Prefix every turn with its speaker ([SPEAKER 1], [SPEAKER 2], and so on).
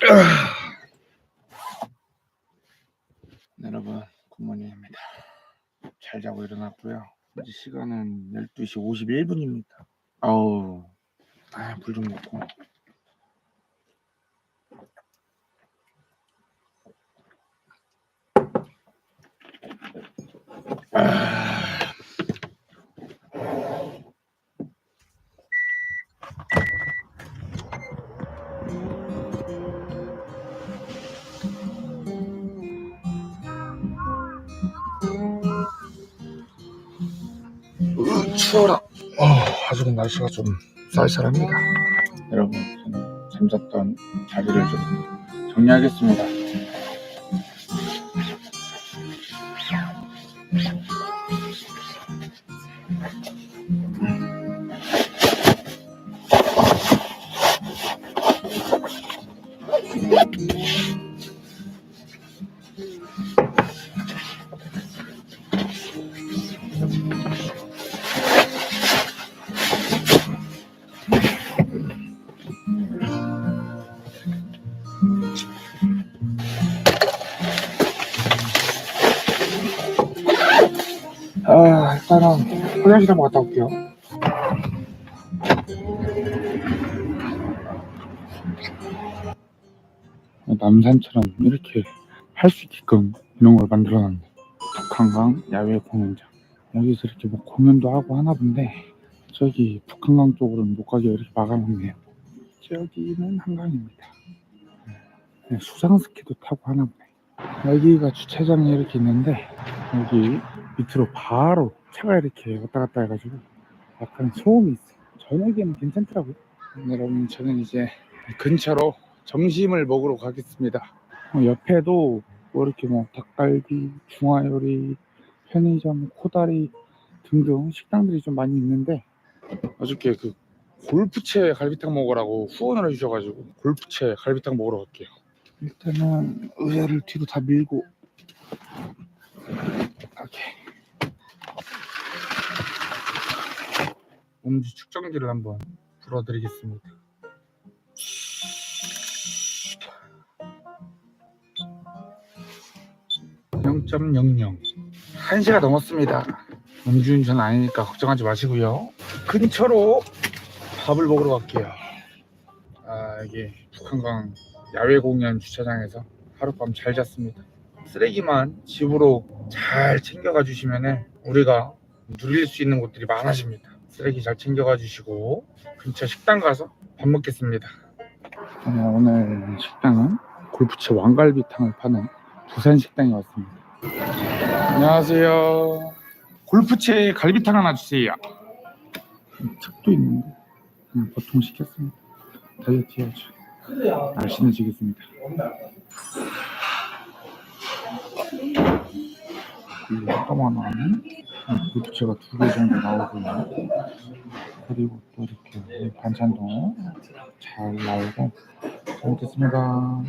[SPEAKER 1] 네, 여러분 굿모닝입니다. 잘 자고 일어났고요. 현재 시간은 12시 51분입니다. 아우 아, 불 좀 먹고 아, 으, 추워라. 어, 아직은 날씨가 좀 쌀쌀합니다. 여러분, 저는 잠잤던 자리를 좀 정리하겠습니다. 아, 일단은 화장실 한번 갔다 올게요. 남산처럼 이렇게 할 수 있게끔 이런 걸 만들어놨네. 북한강 야외 공연장. 여기서 이렇게 뭐 공연도 하고 하나 본데 저기 북한강 쪽으로는 못 가게 이렇게 막아놓네요. 저기는 한강입니다. 네, 수상스키도 타고 하나 보네. 여기가 주차장이 이렇게 있는데 여기 밑으로 바로 차가 이렇게 왔다 갔다 해가지고 약간 소음이 있어요. 저녁에는 괜찮더라고요. 네, 여러분 저는 이제 근처로 점심을 먹으러 가겠습니다. 어, 옆에도 뭐 이렇게 뭐 닭갈비, 중화요리, 편의점, 코다리 등등 식당들이 좀 많이 있는데 어저께 그 골프채 갈비탕 먹으라고 후원을 해주셔가지고 골프채 갈비탕 먹으러 갈게요. 일단은 의자를 뒤로 다 밀고 이렇게 음주 측정기를 한번 불어드리겠습니다. 0.00 1시가 넘었습니다. 음주운전 아니니까 걱정하지 마시고요. 근처로 밥을 먹으러 갈게요. 아 이게 북한강 야외 공연 주차장에서 하룻밤 잘 잤습니다. 쓰레기만 집으로 잘 챙겨가 주시면은 우리가 누릴 수 있는 곳들이 많아집니다. 쓰레기 잘 챙겨가 주시고 근처 식당 가서 밥 먹겠습니다. 오늘 식당은 골프채 왕갈비탕을 파는 부산 식당에 왔습니다. 안녕하세요. 골프채 갈비탕 하나 주세요. 책도 있는데 그냥 보통 시켰습니다. 다이어트 해야죠. 날씬해지겠습니다. 그리고 조그만한 골프채가 두 개 정도 나오고요. 그리고 또 이렇게 반찬도 잘 나오고 잘 먹겠습니다.